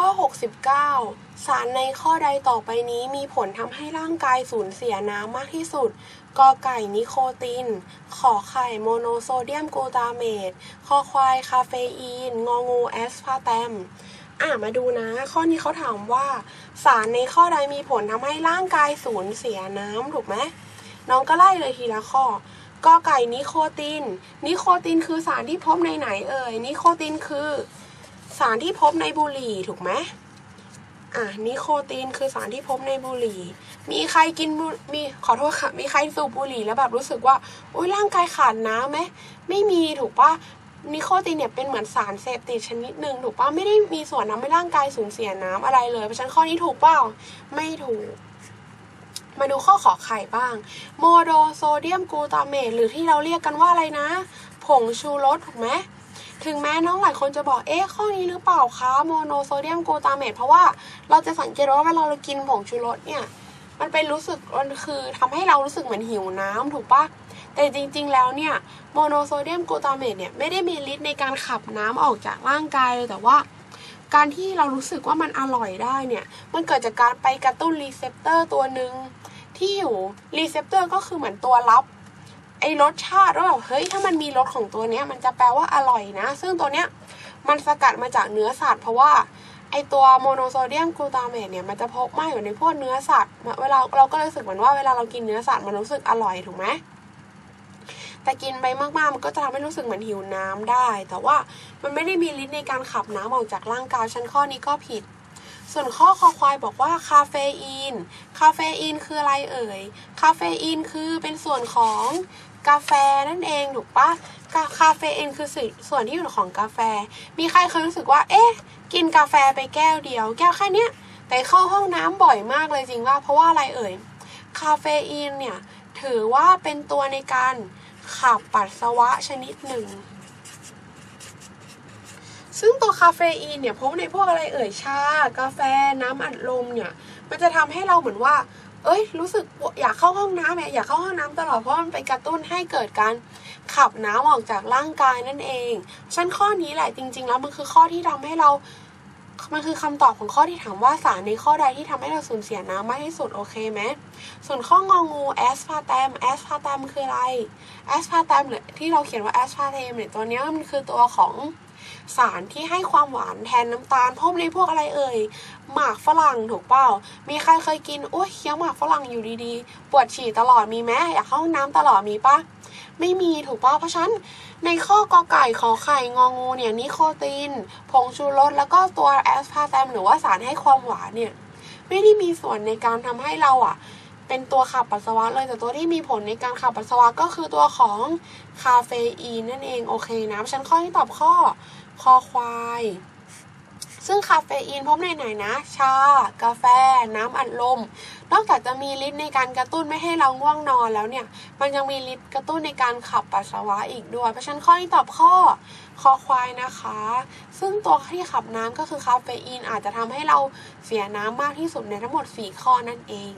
ข้อ 69 สารในข้อใดต่อไปนี้มีผลทำให้ร่างกายสูญเสียน้ำมากที่สุด กอไก่นิโคติน ขอไข่โมโนโซเดียมกลูตาเมตคอควายคาเฟอีน งองูแอสพาร์แตมอะมาดูนะ ข้อนี้เขาถามว่า สารในข้อใดมีผลทำให้ร่างกายสูญเสียน้ำถูกไหมน้องก็ไล่เลยทีละข้อกอไก่นิโคติน นิโคตินคือสารที่พบในไหนเอ่ย นิโคตินคือ สารที่พบในบุหรี่ถูกไหมอะนิโคตินคือสารที่พบในบุหรี่ มีใครกินบุมีขอโทษค่ะ มีใครสูบบุหรี่แล้วแบบรู้สึกว่าอุ้ยร่างกายขาดน้ำไหมไม่มีถูกปะนิโคตินเนี่ยเป็นเหมือนสารเสพติดชนิดหนึ่งถูกปะไม่ได้มีส่วนทำให้ร่างกายสูญเสียน้ำอะไรเลยเพราะฉะนั้นข้อนี้ถูกเปล่าไม่ถูก มาดูข้อขอไข่บ้าง โมโดโซเดียมกลูตาเมตหรือที่เราเรียกกันว่าอะไรนะ ผงชูรสถูกไหม ถึงแม้น้องหลายคนจะบอกเอ๊ะข้อนี้หรือเปล่าคะโมโนโซเดียมกูตาเมตเพราะว่าเราจะสังเกตว่าเวลาเรากินผงชูรสเนี่ย มันเป็นรู้สึกมันคือทำให้เรารู้สึกเหมือนหิวน้ำถูกปะแต่จริง ๆ แล้วเนี่ยโมโนโซเดียมกูตาเมตเนี่ยไม่ได้มีฤทธิ์ในการขับน้ำออกจากร่างกายเลยแต่ว่าการที่เรารู้สึกว่ามันอร่อยได้เนี่ย มันเกิดจากการไปกระตุ้นรีเซพเตอร์ตัวหนึ่งที่อยู่รีเซพเตอร์ก็คือเหมือนตัวรับ อ้รสชาติว่าแบบเฮ้ยถ้ามันมีรสของตัวเนี้ย มันจะแปลว่าอร่อยนะ ซึ่งตัวเนี้ยมันสกัดมาจากเนื้อสัตว์เพราะว่าไอตัวโมโนโซเดียมกลูตาเมตเนี่ยมันจะพบมากอยู่ในพวกเนื้อสัตว์เวลาเราก็รู้สึกเหมือนว่าเวลาเรากินเนื้อสัตว์มันรู้สึกอร่อยถูกไหมแต่กินไปมากๆมันก็จะทำให้รู้สึกเหมือนหิวน้ำได้ แต่ว่ามันไม่ได้มีฤทธิ์ในการขับน้ำออกจากร่างกายชั้นข้อนี้ก็ผิด ส่วนข้อคอควายบอกว่าคาเฟอีน คาเฟอีนคืออะไรเอ่ย คาเฟอีนคือเป็นส่วนของกาแฟนั่นเองถูกปะกาคาเฟอีนคือส่วนส่วนที่อยู่ของกาแฟ มีใครเคยรู้สึกว่า เอ๊ะ กินกาแฟไปแก้วเดียว แก้วแค่เนี้ย แต่เข้าห้องน้ำบ่อยมากเลยจริงว่า เพราะว่าอะไรเอ่ย คาเฟอีนเนี่ย ถือว่าเป็นตัวในการขับปัสสาวะชนิดหนึ่ง ซึ่งตัวคาเฟอีนเนี่ยพบในพวกอะไรเอ่ยชา กาแฟน้ำอัดลมเนี่ย มันจะทำให้เราเหมือนว่า เอ้ย รู้สึกอยากเข้าห้องน้ำเนี่ยอยากเข้าห้องน้ำตลอดเพราะมันไปกระตุ้นให้เกิดการขับน้ำออกจากร่างกายนั่นเองฉันข้อนี้แหละจริง ๆ แล้วมันคือข้อที่ทำให้เรา มันคือคำตอบของข้อที่ถามว่าสารในข้อใดที่ทำให้เราสูญเสียน้ำมากที่สุดโอเคไหมส่วนข้ององูแอสพาร์แตมแอสพาร์แตมคืออะไรแอสพาร์แตมหรือที่เราเขียนว่าแอสพาร์เทมเนี่ยตัวนี้มันคือตัวของสารที่ให้ความหวานแทนน้ำตาลพบในพวกอะไรเอ่ย หมากฝรั่งถูกเปล่า มีใครเคยกินโอ้ยเคี้ยวหมากฝรั่งอยู่ดีๆ ปวดฉี่ตลอดมีไหมอยากเข้าห้องน้ำตลอดมีปะ ไม่มีถูกป่ะเพราะฉะนั้นในข้อกอไก่ขอไข่งองูเนี่ยนิโคติน ผงชูรสแล้วก็ตัวแอสพาร์ตมหรือว่าสารให้ความหวานเนี่ยไม่ได้มีส่วนในการทำให้เราอะเป็นตัวขับปัสสาวะเลยแต่ตัวที่มีผลในการขับปัสสาวะก็คือตัวของคาเฟอีนนั่นเองโอเคนะเพราะฉันข้อที่ตอบข้อคอควาย ซึ่งคาเฟอีนพบในไหนนะ ชา กาแฟ น้ำอัดลม นอกจากจะมีฤทธิ์ในการกระตุ้นไม่ให้เราง่วงนอนแล้วเนี่ย มันยังมีฤทธิ์กระตุ้นในการขับปัสสาวะอีกด้วย เพราะฉะนั้นข้อที่ตอบข้อคอควายนะคะ ซึ่งตัวที่ขับน้ำก็คือคาเฟอีนอาจจะทำให้เราเสียน้ำมากที่สุดในทั้งหมด 4 ข้อนั่นเอง